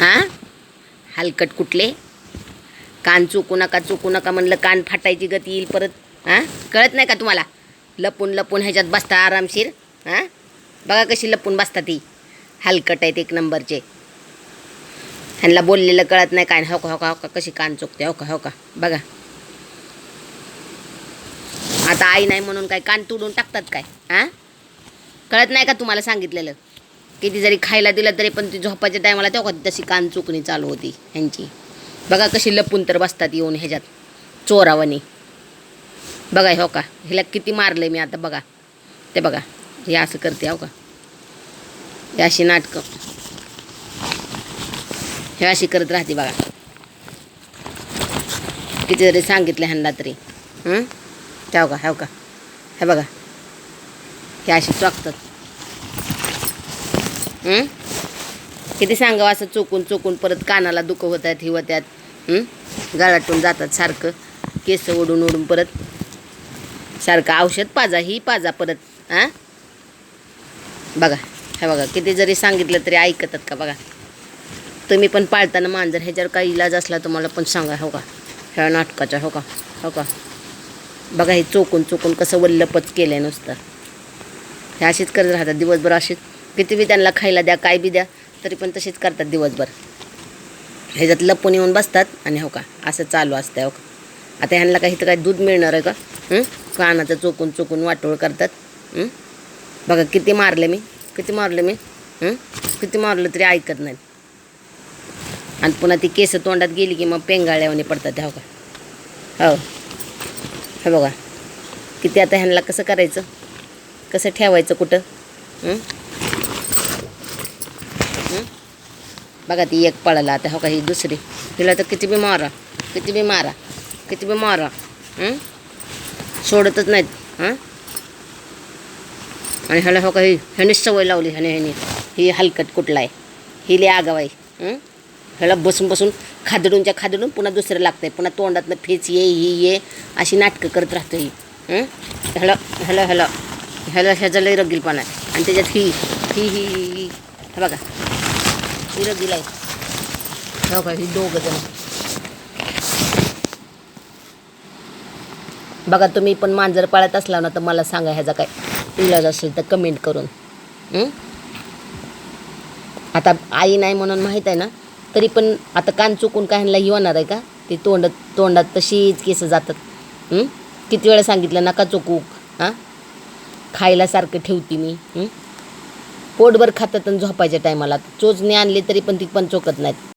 हां? हलकट कुठले? कान चुकू नका चुकू नका म्हणलं कान फाटायची गती येईल परत. हां? कळत नाही का तुम्हाला? लपून लपून ह्याच्यात बसता आरामशीर. हां? बघा कशी लपून बसता ती. हलकट आहेत एक नंबरचे. ह्यांना बोललेलं कळत नाही काय. हो का हो का हो का कशी कान चुकते हो का हो का. बघा. आता आई नाही म्हणून काय कान तुडून टाकतात काय? हां? कळत नाही का तुम्हाला सांगितलेलं? किती जरी खायला दिलं तरी पण ती झोपाच्या टायमाला तेव्हा तशी कान चुकणी चालू होती ह्यांची. बघा कशी लपून तर बसतात येऊन ह्याच्यात चोरावानी. बघा हो का हिला किती मारले मी आता बघा. ते बघा हे असं करते हो का. हे अशी नाटकं. हे अशी करत राहते बघा. किती जरी सांगितलं ह्यांना तरी. हं? हो का हो का. हे बघा. हे अशी चोकतात किती सांगावं असं चोकून चोकून परत कानाला दुखं आहेत ही होत्यात गळाटून जातात सारखं. केस ओढून ओढून परत. सारखं औषध पाजा ही पाजा परत. हां? बघा हे बघा किती जरी सांगितलं तरी ऐकतात का बघा? तुम्ही पण पाळताना मांजर ह्याच्यावर काही इलाज असला तुम्हाला पण सांगा हो का? ह्या नाटकाच्या हो का? हो का? बघा हे चोकून चोकून कसं वल्लपच केलं आहे नुसतं. हे अशीच करत राहतात दिवसभर अशीच. किती बी त्यांना खायला द्या काय बी द्या तरी पण तशीच करतात दिवसभर. ह्याच्यात लपून येऊन बसतात आणि हो का असं चालू असतं हो का. आता ह्यांना काही तर काय दूध मिळणार आहे का? कानाचं चोकून चोकून वाटोळ करतात. बघा किती मारले मी किती मारले मी किती मारलं तरी ऐकत नाही. आणि पुन्हा ती केस तोंडात गेली की मग पेंगाळ्यावाने पडतात हो का. हो. हे बघा किती आता ह्यांना कसं करायचं? कसं ठेवायचं कुठं? बघा ती एक पळाला आता हो का ही दुसरी. तिला तर किती बी मारा किती बी मारा किती बी मारा सोडतच नाहीत हां. आणि ह्याला हो का ही ह्याने सवय लावली ह्याने ह्याने. ही हलकट कुठला आहे? ही लय आगाव आहे ह्याला बसून बसून खादडूनच्या खादडून पुन्हा दुसरं लागतंय पुन्हा तोंडातनं फेच ये ही ये अशी नाटकं करत राहतो ही ह्याला ह्याला ह्याला ह्याला ह्याचा लय रगीलपणा आहे. आणि त्याच्यात ही ही. ही बघा. ही दिलाय हो का ही दोघं जण. बघा तुम्ही पण मांजर पाळत असला ना तर मला सांगा ह्याचा काय इलाज असेल तर कमेंट करून. आता आई नाही म्हणून माहीत आहे ना तरी पण आता कान चुकून काय येणार होणार आहे का? ती तोंड तोंडात तशीच केस जातात. किती वेळा सांगितलं नका चुकू. हां? खायला सारखं ठेवते मी. पोटभर खातात आणि झोपायच्या टायमाला चोचणी आणले तरी पण ती पण चोकत नाहीत.